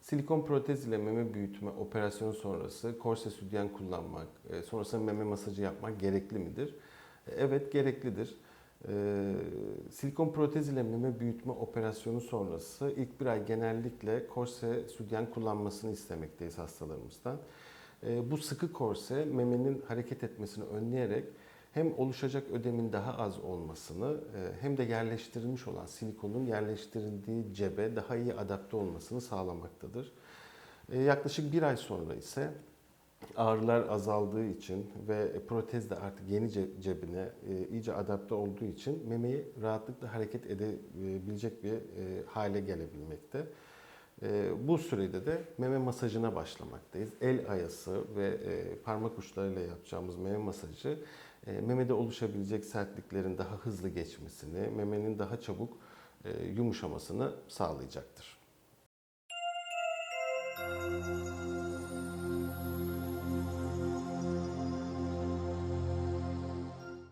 Silikon protez ile meme büyütme operasyonu sonrası korse sütyen kullanmak, e, sonrasında meme masajı yapmak gerekli midir? E, Evet gereklidir. E, Silikon protez ile meme büyütme operasyonu sonrası ilk bir ay genellikle korse sütyen kullanmasını istemekteyiz hastalarımızdan. Bu sıkı korse memenin hareket etmesini önleyerek hem oluşacak ödemin daha az olmasını e, hem de yerleştirilmiş olan silikonun yerleştirildiği cebe daha iyi adapte olmasını sağlamaktadır. E, Yaklaşık bir ay sonra ise ağrılar azaldığı için ve protez de artık yeni ce- cebine e, iyice adapte olduğu için memeyi rahatlıkla hareket edebilecek bir hale gelebilmekte. E, Bu sürede de meme masajına başlamaktayız. El ayası ve e, parmak uçlarıyla yapacağımız meme masajı e, memede oluşabilecek sertliklerin daha hızlı geçmesini, memenin daha çabuk e, yumuşamasını sağlayacaktır.